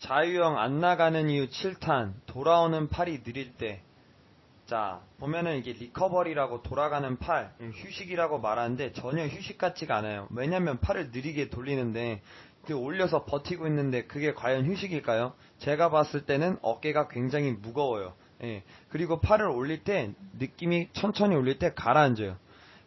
자유형 안 나가는 이유 7탄 돌아오는 팔이 느릴 때. 자, 보면은 이게 리커버리라고 돌아가는 팔, 휴식이라고 말하는데 전혀 휴식 같지가 않아요. 왜냐면 팔을 느리게 돌리는데 그 올려서 버티고 있는데 그게 과연 휴식일까요? 제가 봤을 때는 어깨가 굉장히 무거워요. 예. 그리고 팔을 올릴 때 느낌이 천천히 올릴 때 가라앉아요.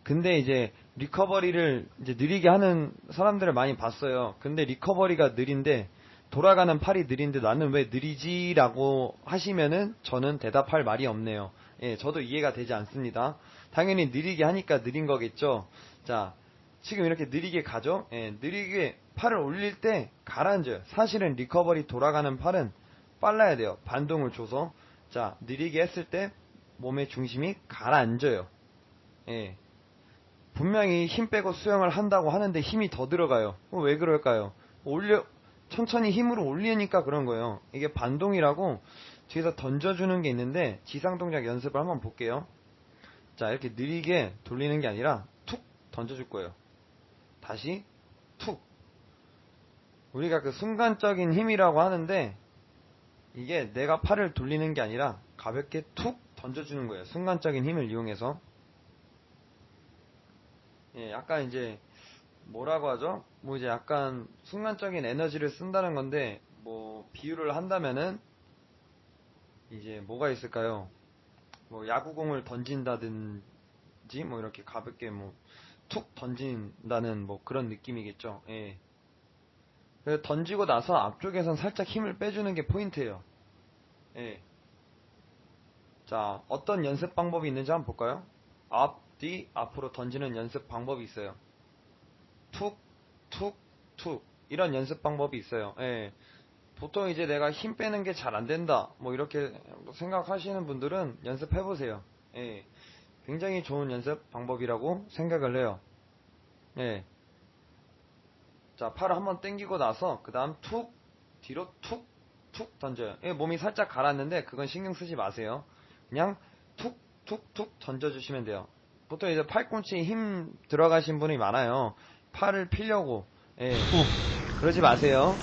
근데 이제 리커버리를 이제 느리게 하는 사람들을 많이 봤어요. 근데 리커버리가 느린데 돌아가는 팔이 느린데 나는 왜 느리지라고 하시면은 저는 대답할 말이 없네요. 예, 저도 이해가 되지 않습니다. 당연히 느리게 하니까 느린 거겠죠. 자, 지금 이렇게 느리게 가죠? 예, 느리게 팔을 올릴 때 가라앉아요. 사실은 리커버리 돌아가는 팔은 빨라야 돼요. 반동을 줘서. 자, 느리게 했을 때 몸의 중심이 가라앉아요. 예. 분명히 힘 빼고 수영을 한다고 하는데 힘이 더 들어가요. 어, 왜 그럴까요? 올려, 천천히 힘으로 올리니까 그런 거예요. 이게 반동이라고 뒤에서 던져주는 게 있는데 지상 동작 연습을 한번 볼게요. 자, 이렇게 느리게 돌리는 게 아니라 툭 던져줄 거예요. 다시 툭. 우리가 그 순간적인 힘이라고 하는데 이게 내가 팔을 돌리는 게 아니라 가볍게 툭 던져주는 거예요. 순간적인 힘을 이용해서. 예, 약간 이제 뭐라고 하죠? 뭐 이제 약간 순간적인 에너지를 쓴다는 건데 뭐 비유를 한다면은 이제 뭐가 있을까요? 뭐 야구공을 던진다든지 뭐 이렇게 가볍게 뭐 툭 던진다는 뭐 그런 느낌이겠죠. 예. 그래서 던지고 나서 앞쪽에선 살짝 힘을 빼주는 게 포인트예요. 예. 자, 어떤 연습 방법이 있는지 한번 볼까요? 앞, 뒤, 앞으로 던지는 연습 방법이 있어요. 툭, 툭, 툭. 이런 연습 방법이 있어요. 예. 보통 이제 내가 힘 빼는 게 잘 안 된다. 뭐 이렇게 생각하시는 분들은 연습해 보세요. 예. 굉장히 좋은 연습 방법이라고 생각을 해요. 예. 자, 팔을 한번 당기고 나서, 그 다음 툭, 뒤로 툭, 툭 던져요. 예, 몸이 살짝 가랐는데, 그건 신경 쓰지 마세요. 그냥 툭, 툭, 툭 던져 주시면 돼요. 보통 이제 팔꿈치에 힘 들어가신 분이 많아요. 팔을 피려고, 예. 그러지 마세요.